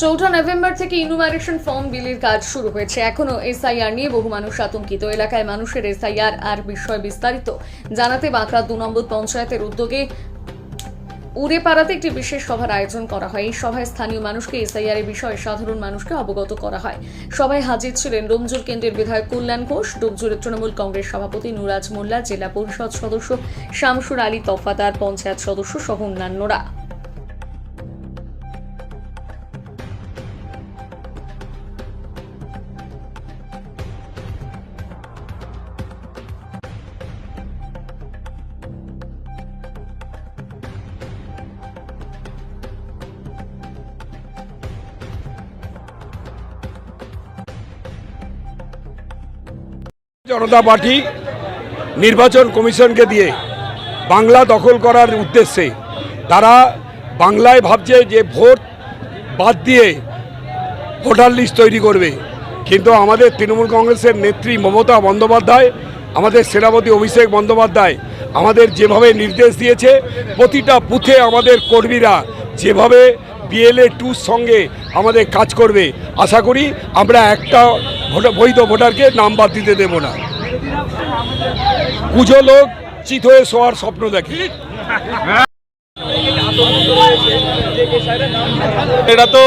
চৌঠা নভেম্বর থেকে enumeration form বিলির কাজ শুরু হয়েছে। এখনও এসআইআর নিয়ে বহু মানুষ আতঙ্কিত। এলাকায় মানুষের এসআইআর আর বিষয় বিস্তারিত। জানাতে বাঁকড়া দু নম্বর পঞ্চায়েতের উদ্যোগে উড়েপাড়াতে একটি বিশেষ সভার আয়োজন করা হয়। এই সভায় স্থানীয় মানুষকে এসআইআর এর বিষয়ে সাধারণ মানুষকে অবগত করা হয়। সভায় হাজির ছিলেন ডোমজুর কেন্দ্রের বিধায়ক কল্যাণ ঘোষ ডোমজুরের তৃণমূল কংগ্রেস সভাপতি নুরাজ মোল্লা, জেলা পরিষদ সদস্য শামসুর আলী তফাদার, পঞ্চায়েত সদস্য সহ অন্যান্যরা। জনতা পার্টি নির্বাচন কমিশনকে দিয়ে বাংলা দখল করার উদ্দেশ্যে তারা বাংলায় ভাবছে যে ভোট বাদ দিয়ে ভোটার লিস্ট তৈরি করবে। কিন্তু আমাদের তৃণমূল কংগ্রেসের নেত্রী মমতা বন্দ্যোপাধ্যায়, আমাদের সেনাপতি অভিষেক বন্দ্যোপাধ্যায় আমাদের যেভাবে নির্দেশ দিয়েছে, প্রতিটা বুথে আমাদের কর্মীরা যেভাবে বিএলএ টুর সঙ্গে আমাদের কাজ করবে, আশা করি আমরা একটা বৈধ ভোটারকে নাম বাদ দিতে দেবো না। পুজো লোক চিত হয়ে শোয়ার স্বপ্ন দেখে। এটা তো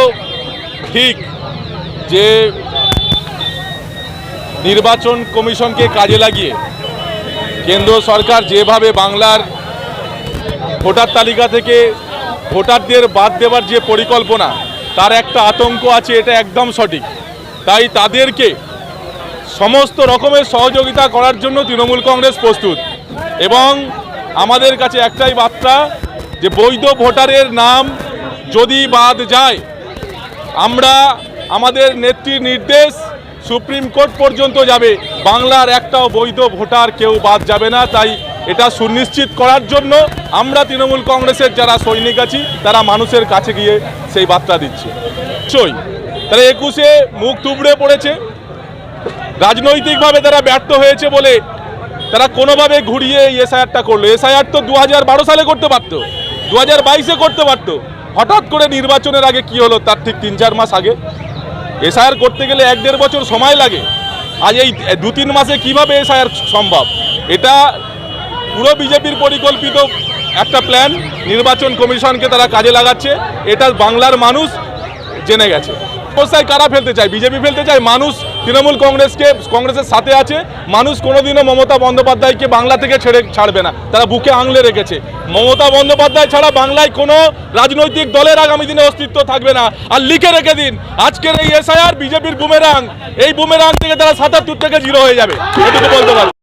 ঠিক যে নির্বাচন কমিশনকে কাজে লাগিয়ে কেন্দ্র সরকার যেভাবে বাংলার ভোটার তালিকা থেকে ভোটারদের বাদ দেওয়ার যে পরিকল্পনা, তার একটা আতঙ্ক আছে, এটা একদম সঠিক। তাই তাদেরকে সমস্ত রকমের সহযোগিতা করার জন্য তৃণমূল কংগ্রেস প্রস্তুত। এবং আমাদের কাছে একটাই বার্তা যে বৈধ ভোটারের নাম যদি বাদ যায়, আমরা আমাদের নেত্রীর নির্দেশ সুপ্রিম কোর্ট পর্যন্ত যাবে। বাংলার একটাও বৈধ ভোটার কেউ বাদ যাবে না। তাই এটা সুনিশ্চিত করার জন্য আমরা তৃণমূল কংগ্রেসের যারা সৈনিক আছি, তারা মানুষের কাছে গিয়ে সেই বার্তা দিচ্ছে। নিশ্চয়ই তারা একুশে মুখ তুবড়ে পড়েছে। রাজনৈতিকভাবে তারা ব্যর্থ হয়েছে বলে তারা কোনোভাবে ঘুরিয়ে এই এসআইআরটা করল। এসআইআর তো দু হাজার বারো সালে করতে পারতো। দু হাজার করতে পারতো। হঠাৎ করে নির্বাচনের আগে কি হলো তার ঠিক তিন চার মাস আগে? এসআইআর করতে গেলে এক দেড় বছর সময় লাগে। আজ এই দু তিন মাসে কীভাবে এসআইআর সম্ভব? এটা পুরো বিজেপির পরিকল্পিত একটা প্ল্যান। নির্বাচন কমিশনকে তারা কাজে লাগাচ্ছে। এটা বাংলার মানুষ জেনে গেছে। অবস্থায় কারা ফেলতে চায়? বিজেপি ফেলতে চায় মানুষ তৃণমূল কংগ্রেসকে কংগ্রেসের সাথে আছে। মানুষ কোনোদিনও মমতা বন্দ্যোপাধ্যায়কে বাংলা থেকে ছেড়ে ছাড়বে না। তারা বুকে আংলে রেখেছে। মমতা বন্দ্যোপাধ্যায় ছাড়া বাংলায় কোনো রাজনৈতিক দলের আগামী দিনে অস্তিত্ব থাকবে না। আর লিখে রেখে দিন, আজকের এই এসআইআর, বিজেপির বুমেরাং, এই বুমেরাং থেকে তারা সাতাত্তর থেকে জিরো হয়ে যাবে। এটুকু বলতে পারব।